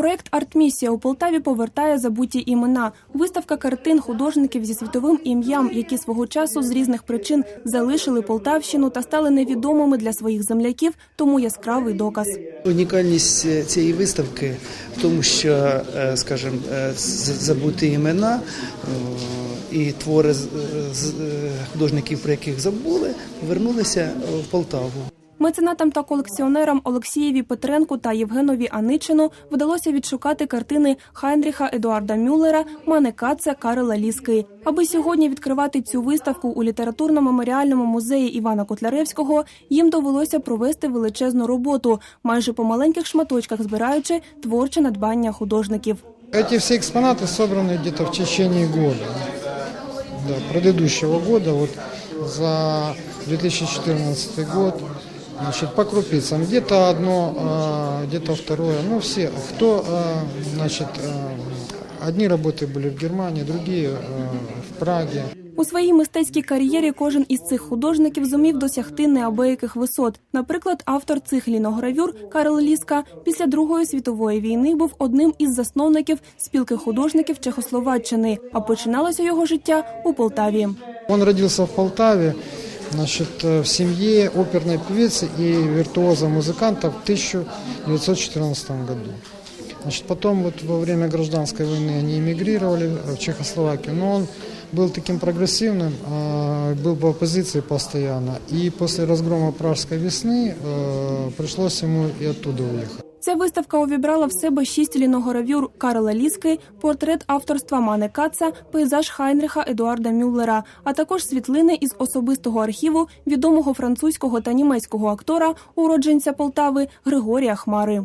Проект Артмісія у Полтаві повертає забуті імена. Виставка картин художників зі світовим ім'ям, які свого часу з різних причин залишили Полтавщину та стали невідомими для своїх земляків. Тому яскравий доказ. Унікальність е, цієї виставки в тому, що, е, скажімо, е, забуті імена і твори художників, про яких забули, вернулися е, в Полтаву. Меценатам та колекціонерам Олексієві Петренку та Євгенові Аничину вдалося відшукати картини Хайнріха Едуарда Мюллера, Мане Каца, Карела Ліски. Аби сьогодні відкривати цю виставку у літературно-меморіальному музеї Івана Котляревського, їм довелося провести величезну роботу, майже по маленьких шматочках збираючи творче надбання художників. Эти все экспонаты собраны где-то в течение года, да, предыдущего года, вот за 2014 год, значит, по крупицам, где-то одно, где-то второе, ну все, кто, значит, а, одни работы были в Германии, другие в Праге. У своїй мистецькій кар'єрі кожен із цих художників зумів досягти неабияких висот. Наприклад, автор цих ліногравюр Карл Ліска після Другої світової війни був одним із засновників спілки художників Чехословаччини, а починалося його життя у Полтаві. Он родился в Полтаве, значит, э, в семье оперной певицы и виртуоза-музыканта в 1914 году. Значит, потом вот во время гражданской войны они эмигрировали в Чехословакию, но он был таким прогрессивным, а, был в оппозиции постоянно. И после разгрома Пражской весны э, пришлось ему и оттуда уехать. Ця виставка увібрала в себе шість ліногравюр Карла Ліски, портрет авторства Мане Каца, пейзаж Хайнриха Едуарда Мюллера, а також світлини із особистого архіву відомого французького та німецького актора, уродженця Полтави Григорія Хмари.